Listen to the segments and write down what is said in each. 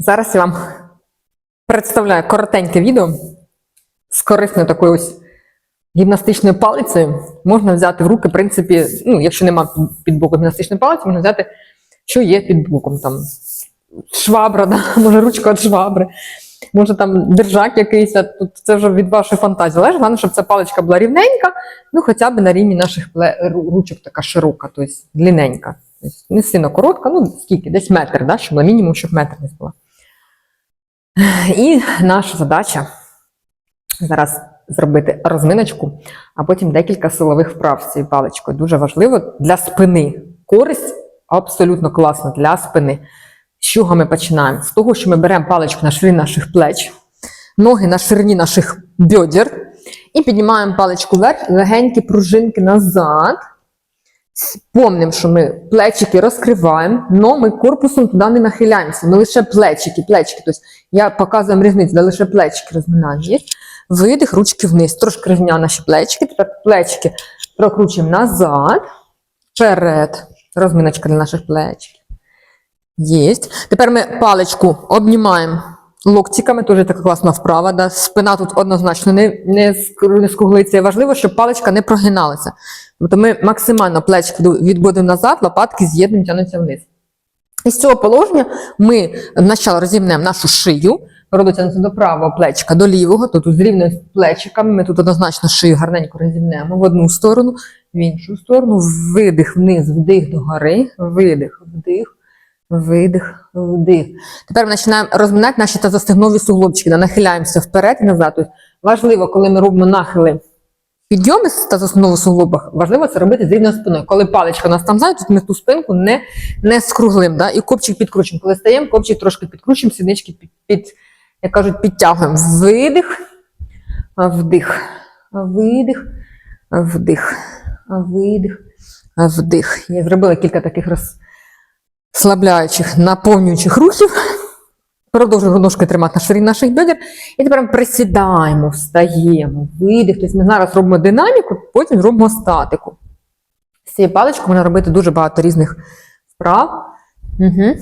Зараз я вам представляю коротеньке відео з корисною такою ось гімнастичною палицею. Можна взяти в руки, в принципі, ну, якщо нема під- боком гімнастичної палиці, можна взяти, що є під боком. Там швабра, да? може ручка від швабри, може там держак якийсь, тут це вже від вашої фантазії. залежить. Головне, щоб ця паличка була рівненька, ну хоча б на рівні наших ручок така широка, тобто длинненька. Не сильно коротка, ну скільки, десь метр, да? щоб на мінімум, щоб метр десь була. І наша задача зараз зробити розминочку, а потім декілька силових вправ з цією паличкою. Дуже важливо для спини. Користь абсолютно класна для спини. З чого ми починаємо? З того, що ми беремо паличку на ширині наших плеч, ноги на ширині наших бедер, і піднімаємо паличку вверх, легенькі пружинки назад. Помним, що ми плечики розкриваємо, але ми корпусом туди не нахиляємося. Ми лише плечики, плечики. Тобто я показую різницю, де лише плечики розминаємо. Видих, ручки вниз. Трошки розміняла наші плечики. Тепер плечики прокручуємо назад, вперед. Розминочка для наших плечиків. Єсть. Тепер ми паличку обнімаємо локтиками, теж така класна вправа. Да? Спина тут однозначно не, не, не скруглиться. Важливо, щоб паличка не прогиналася. Тобто ми максимально плечки відводимо назад, лопатки з'єднуємо, тягнуться вниз. І з цього положення ми спочатку розімнемо нашу шию, робиться до правого плечика, до лівого, то тут з рівними плечиками. Ми тут однозначно шию гарненько розімнемо в одну сторону, в іншу сторону, видих вниз, вдих догори, видих, вдих, видих, вдих. Тепер ми починаємо розминати наші тазостегнові суглобчики, нахиляємося вперед і назад. Важливо, коли ми робимо нахили підйоми з тазостегнового суглоба, важливо це робити з рівною спиною. Коли паличка нас там зайде, тут ми ту спинку не, не скруглим, да? і копчик підкручуємо. Коли стаємо, копчик трошки підкручуємо, сіднички під, під як кажуть, підтягуємо. Видих, вдих, видих, вдих, видих, вдих. Я зробила кілька таких розслабляючих, наповнюючих рухів. Продовжуємо ножки тримати на ширині наших бедер. І тепер присідаємо, встаємо, видих. Ми зараз робимо динаміку, потім робимо статику. З цією паличкою можна робити дуже багато різних вправ. Угу.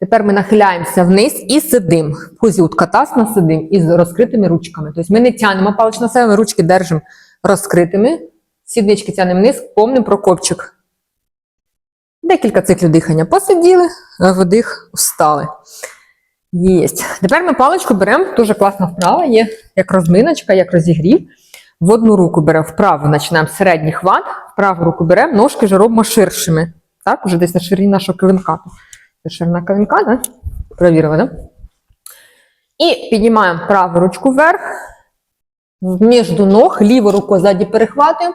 Тепер ми нахиляємося вниз і сидимо. В позі уткатасна сидимо із розкритими ручками. Тобто ми не тягнемо палич на себе, ми ручки держимо розкритими, сіднички тягнемо вниз, помним про копчик. Декілька циклів дихання посиділи, вдих, встали. Єсть. Тепер ми паличку беремо, дуже класна вправа, є як розминочка, як розігрів. В одну руку беремо вправо, починаємо середній хват, в праву руку беремо, ножки вже робимо ширшими. Так, уже десь на ширині нашого килимка. Це ширина килимка, да? Провірила, да? І піднімаємо праву ручку вверх, між ног, ліву руку ззаді перехватуємо,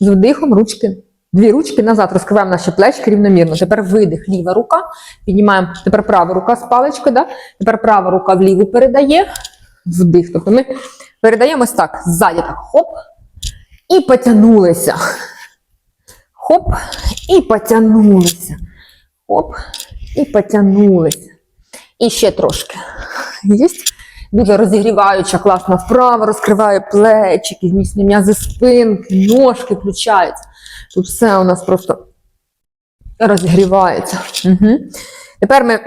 з вдихом ручки. Дві ручки назад розкриваємо наші плечки рівномірно. Тепер видих, ліва рука. Піднімаємо тепер права рука з паличкою, да? тепер права рука вліву передає, вдих. Тобто ми передаємо ось так, ззаді так, хоп, і потягнулися. Хоп, і потягнулися. Хоп, і потягнулися. І ще трошки. Єсть? Дуже розігріваюча, класна вправа, розкриває плечики, зміцнює м'язи спинки, ножки включаються. Тут все у нас просто розігрівається. Угу. Тепер ми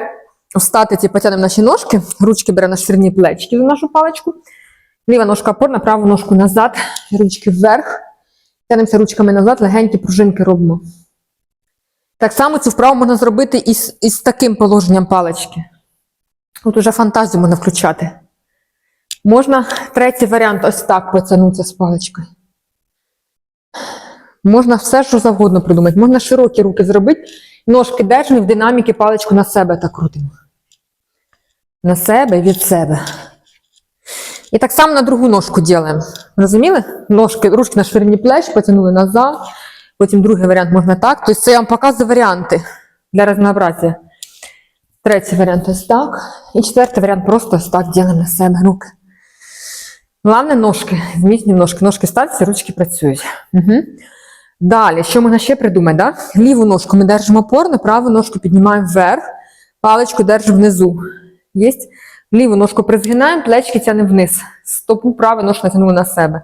в статиці потягнемо наші ножки, ручки беремо на ширині плечки за нашу паличку. Ліва ножка опорна, праву ножку назад, ручки вверх. Тянемося ручками назад, легенькі пружинки робимо. Так само цю вправу можна зробити із, із таким положенням палички. Тут уже фантазію можна включати. Можна третій варіант ось так потягнутися з паличкою. Можна все, що завгодно придумати. Можна широкі руки зробити, ножки держимо в динаміки паличку на себе так крутимо. На себе від себе. І так само на другу ножку робимо. Розуміли? Ножки, ручки на ширині плеч, потягнули назад. Потім другий варіант можна так. Тобто це я вам показую варіанти для разнообразия. Третій варіант ось так. І четвертий варіант просто ось так робимо на себе руки. Головне ножки, зміцнюємо ножки. Ножки ставляться, ручки працюють. Угу. Далі, що можна ще придумати? Да? Ліву ножку ми держимо опорно, праву ножку піднімаємо вверх, паличку держимо внизу. Єсть? Ліву ножку призгинаємо, плечки тягнемо вниз. Стопу праву ножку натягнули на себе.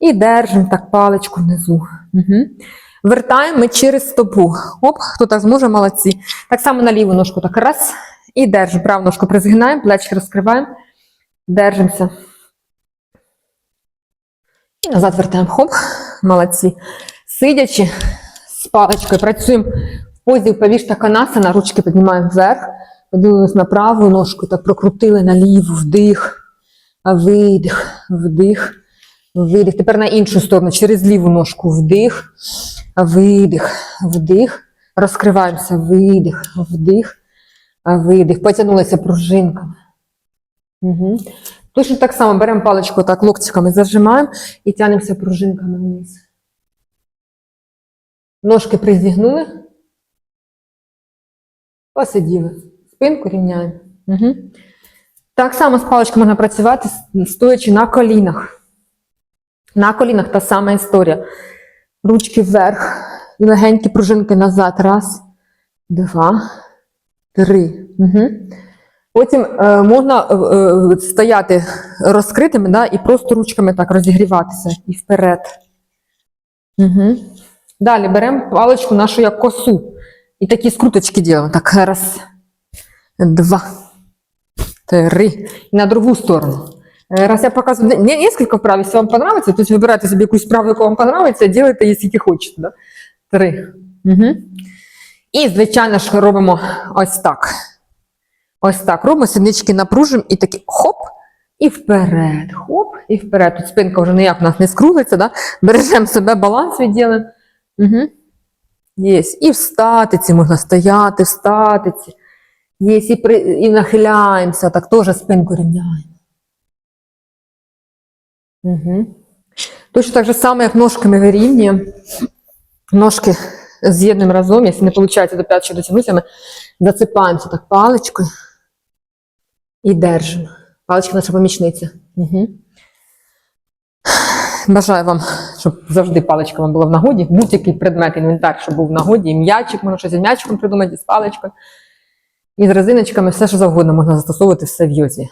І держимо так паличку внизу. Угу. Вертаємо ми через стопу. Оп, хто так зможе, молодці. Так само на ліву ножку так раз. І держимо. Праву ножку призгинаємо, плечки розкриваємо. Держимося. І назад вертаємо. Хоп. Молодці. Сидячи з паличкою, працюємо в позі впавішта канасана, ручки піднімаємо вверх, подивилися на праву ножку, так прокрутили на ліву, вдих, видих, вдих, видих. Тепер на іншу сторону, через ліву ножку вдих, видих, вдих. Розкриваємося, видих, вдих, видих. Потягнулися пружинками. Угу. Точно так само беремо паличку, так локтиками зажимаємо і тянемося пружинками вниз. Ножки призігнули. Посиділи. Спинку рівняємо. Угу. Так само з паличкою можна працювати, стоячи на колінах. На колінах та сама історія. Ручки вверх. І легенькі пружинки назад. Раз, два, три. Угу. Потім е, можна е, е, стояти розкритими да, і просто ручками так розігріватися і вперед. Угу. Далі беремо паличку нашу як косу. І такі скруточки робимо. Так, раз, два, три. І на другу сторону. Е, Раз я показую не, несколько вправ, якщо вам подобається, то вибирайте собі якусь вправу, яка вам подобається, делайте скільки хочете. Да? Три. Угу. І, звичайно ж, робимо ось так. Ось так. Робимо сіднички напружимо і такі хоп, і вперед. Хоп, і вперед. Тут спинка вже ніяк у нас не скруглиться, да? бережемо себе, баланс відділимо. Угу. Єсь. І в статиці можна стояти, в статиці. Єсь. І, при... і нахиляємося, так теж спинку рівняємо. Угу. Точно так же само, як ножками вирівнюємо. Ножки з'єднуємо разом, якщо не виходить до п'яточки дотягнутися, ми засипаємося так паличкою і держимо. Паличка наша помічниця. Угу. Бажаю вам, щоб завжди паличка вам була в нагоді. Будь-який предмет, інвентар, щоб був в нагоді, і м'ячик, можна щось з м'ячиком придумати, і з паличкою. І з резиночками, все, що завгодно можна застосовувати все в йозі.